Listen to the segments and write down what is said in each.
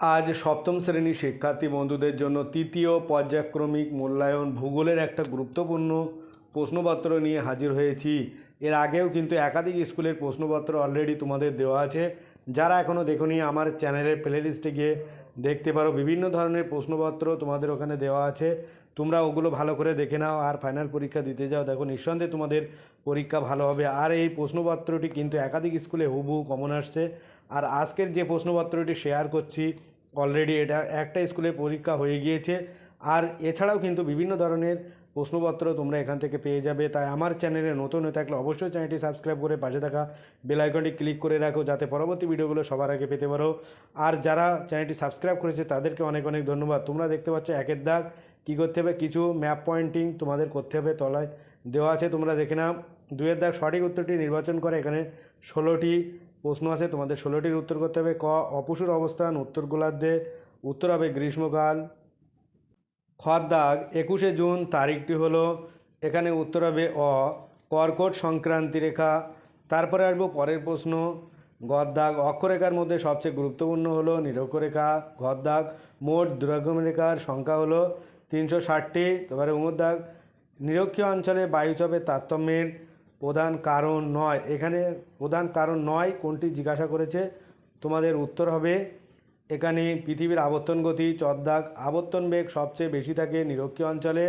আজ সপ্তম শ্রেণির শিক্ষার্থী বন্ধুদের জন্য তৃতীয় পর্যায়ক্রমিক মূল্যায়ন ভূগোলের একটা গুরুত্বপূর্ণ প্রশ্নপত্র নিয়ে হাজির হয়েছি। এর আগেও কিন্তু একাধিক স্কুলের প্রশ্নপত্র অলরেডি তোমাদের দেওয়া আছে। যারা এখনও দেখোনি আমার চ্যানেলের প্লেলিস্টে গিয়ে দেখতে পারো, বিভিন্ন ধরনের প্রশ্নপত্র তোমাদের ওখানে দেওয়া আছে। তোমরা ওগুলো ভালো করে দেখে নাও আর ফাইনাল পরীক্ষা দিতে যাও। দেখো, নিঃসন্দেহে তোমাদের পরীক্ষা ভালো হবে। আর এই প্রশ্নপত্রটি কিন্তু একাধিক স্কুলে হুবহু কমন আসছে। আর আজকের যে প্রশ্নপত্রটি শেয়ার করছি অলরেডি এটা একটা স্কুলে পরীক্ষা হয়ে গিয়েছে। আর এছাড়াও কিন্তু বিভিন্ন ধরনের প্রশ্নপত্র তোমরা এখান থেকে পেয়ে যাবে। তাই আমার চ্যানেলে নতুন হয়ে থাকলে অবশ্যই চ্যানেলটি সাবস্ক্রাইব করে পাশে থাকা বেল আইকনটি ক্লিক করে রাখো, যাতে পরবর্তী ভিডিওগুলো সবার আগে পেতে পারো। আর যারা চ্যানেলটি সাবস্ক্রাইব করেছে, তাদেরকে অনেক অনেক ধন্যবাদ। তোমরা দেখতে পাচ্ছ একের দাগ, কী করতে হবে? কিছু ম্যাপ পয়েন্টিং তোমাদের করতে হবে, তলায় দেওয়া আছে, তোমরা দেখে নাও। দুয়ের দাগ, সঠিক উত্তরটি নির্বাচন করে, এখানে ষোলোটি প্রশ্ন আছে, তোমাদের ষোলোটির উত্তর করতে হবে। ক, অপসুর অবস্থান, উত্তর গোলার্ধে, উত্তর হবে গ্রীষ্মকাল। খর দাগ, একুশে জুন, তারিখটি হলো, এখানে উত্তর হবে অ, কর্কট সংক্রান্তি রেখা। তারপরে আসব পরের প্রশ্ন। গদ দাগ অক্ষরেখার মধ্যে সবচেয়ে গুরুত্বপূর্ণ হলো নিরক্ষরেখা ঘর দাগ মোট দুরাগমরেখার সংখ্যা হলো তিনশো ষাটটি। তারপরে উমর দাগ নিরক্ষীয় অঞ্চলে বায়ুচাপের তারতম্যের প্রধান কারণ নয়। এখানে প্রধান কারণ নয়, কোনটি জিজ্ঞাসা করেছে? তোমাদের উত্তর হবে, এখানে পৃথিবীর আবর্তন গতি চদ্দাগ আবর্তন বেগ সবচেয়ে বেশি থাকে নিরক্ষীয় অঞ্চলে।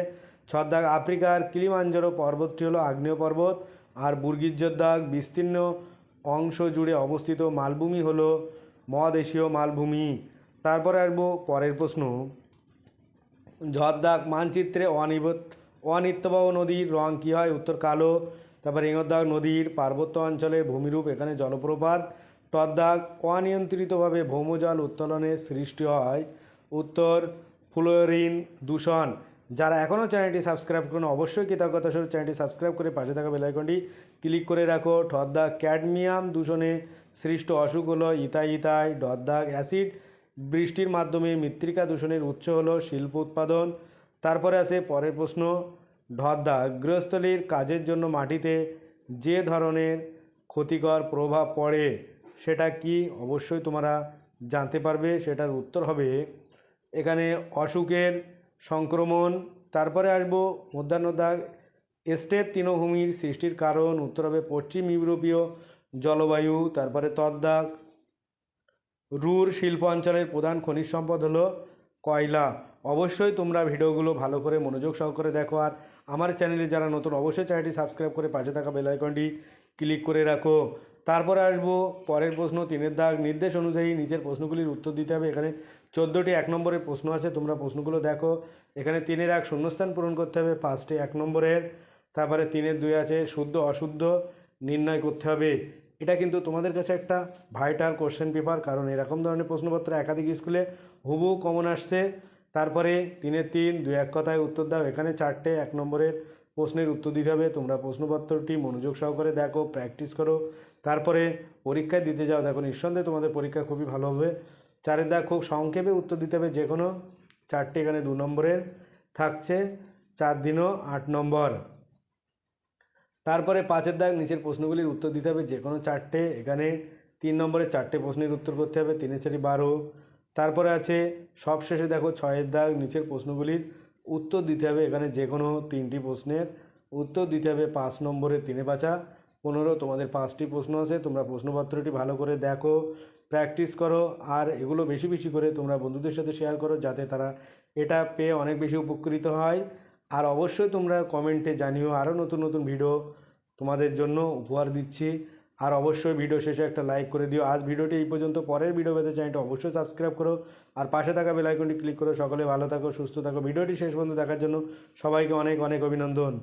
ছদ্দাগ আফ্রিকার কিলিমাঞ্জারো পর্বতটি হলো আগ্নেয় পর্বত আর বুর্গিজ্জদাগ বিস্তীর্ণ অংশ জুড়ে অবস্থিত মালভূমি হল মহাদেশীয় মালভূমি। তারপরে আসব পরের প্রশ্ন। ঝড়দাগ মানচিত্রে অনিবত অনিত্যবাহ নদীর রং কী হয়? উত্তর কালো। তারপর ইঙ্গদাগ নদীর পার্বত্য অঞ্চলে ভূমিরূপ, এখানে জলপ্রপাত। টদ্দাগ অনিয়ন্ত্রিতভাবে ভৌমজল উত্তোলনের সৃষ্টি হয়। উত্তর ফ্লোরিন দূষণ। যারা এখনও চ্যানেলটি সাবস্ক্রাইব করুন, অবশ্যই কৃতজ্ঞতা স্বরূপ চ্যানেলটি সাবস্ক্রাইব করে পাশে থাকা বেলাইকনটি ক্লিক করে রাখো। ঠদ্দাগ ক্যাডমিয়াম দূষণে সৃষ্ট অসুখ হলো ইতাই ইতাই ডদ্দাগ অ্যাসিড। বৃষ্টির মাধ্যমে মৃত্তিকা দূষণের উৎস হলো শিল্প উৎপাদন। তারপরে আছে পরের প্রশ্ন ঢদ্দা গৃহস্থলীর কাজের জন্য মাটিতে যে ধরনের ক্ষতিকর প্রভাব পড়ে, সেটা কি? অবশ্যই তোমরা জানতে পারবে। সেটার উত্তর হবে এখানে অসুখের সংক্রমণ, তারপরে আসব মধ্যাহ্নদাগ এস্টেট তৃণভূমির সৃষ্টির কারণ উত্তর হবে পশ্চিম ইউরোপীয় জলবায়ু, তারপরে তদ্দাগ রুর শিল্প অঞ্চলের প্রধান খনিজ সম্পদ হলো কয়লা। অবশ্যই তোমরা ভিডিওগুলো ভালো করে মনোযোগ সহকারে দেখো, আর আমার চ্যানেলে যারা নতুন, অবশ্যই চ্যানেলটি সাবস্ক্রাইব করে পাশে থাকা বেল আইকনটি ক্লিক করে রাখো। তারপরে আসব, পরের প্রশ্ন, তিনের দাগ, নির্দেশ অনুযায়ী নিচের প্রশ্নগুলির উত্তর দিতে হবে। এখানে চোদ্দোটি এক নম্বরের প্রশ্ন আছে, তোমরা প্রশ্নগুলো দেখো। এখানে তিনের এক শূন্যস্থান পূরণ করতে হবে, পাঁচটি এক নম্বরের। তারপরে তিনের দুই আছে, শুদ্ধ, অশুদ্ধ, নির্ণয় করতে হবে। এটা কিন্তু তোমাদের কাছে একটা ভাইটাল কোশ্চেন পেপার কারণ এরকম ধরনের প্রশ্নপত্র একাধিক স্কুলে হুবহু কমন আসছে। তারপরে তিনের তিন, দুই এক কথায় উত্তর দাও। এখানে চারটে এক নম্বরের প্রশ্নের উত্তর দিতে হবে। তোমরা প্রশ্নপত্রটি মনোযোগ সহকারে দেখো প্র্যাকটিস করো। তারপরে পরীক্ষায় দিতে যাও। দেখো, নিঃসন্দেহে তোমাদের পরীক্ষা খুবই ভালো হবে। চারের দাগ খুব সংক্ষেপে উত্তর দিতে হবে যে কোনো চারটে এখানে দু নম্বরের থাকছে। চার দিনও আট নম্বর। তারপরে পাঁচের দাগ নিচের প্রশ্নগুলির উত্তর দিতে হবে যে কোনো চারটে। এখানে তিন নম্বরে চারটে প্রশ্নের উত্তর করতে হবে। তিনে চারি বারো। তারপরে আছে সবশেষে দেখো ছয়ের দাগ নিচের প্রশ্নগুলির উত্তর দিতে হবে এখানে যে কোনো তিনটি প্রশ্নের উত্তর দিতে হবে পাঁচ নম্বরে তিনে পাঁচা, পনেরো, তোমাদের পাঁচটি প্রশ্ন আছে, তোমরা প্রশ্নপত্রটি ভালো করে দেখো, প্র্যাকটিস করো, আর এগুলো বেশি বেশি করে তোমরা বন্ধুদের সাথে শেয়ার করো যাতে তারা এটা পেয়ে অনেক বেশি উপকৃত হয়। আর অবশ্যই তোমরা কমেন্টে জানিও, আরও নতুন নতুন ভিডিও তোমাদের জন্য উপহার দিচ্ছি। আর অবশ্যই ভিডিও শেষে একটা লাইক করে দিও। আজ ভিডিওটি এই পর্যন্ত। পরের ভিডিও পেতে চ্যানেলটা অবশ্যই সাবস্ক্রাইব করো। আর পাশে থাকা বেল আইকনটি ক্লিক করো সকলে ভালো থাকো, সুস্থ থাকো। ভিডিওটি শেষ পর্যন্ত দেখার জন্য সবাইকে অনেক অনেক অভিনন্দন।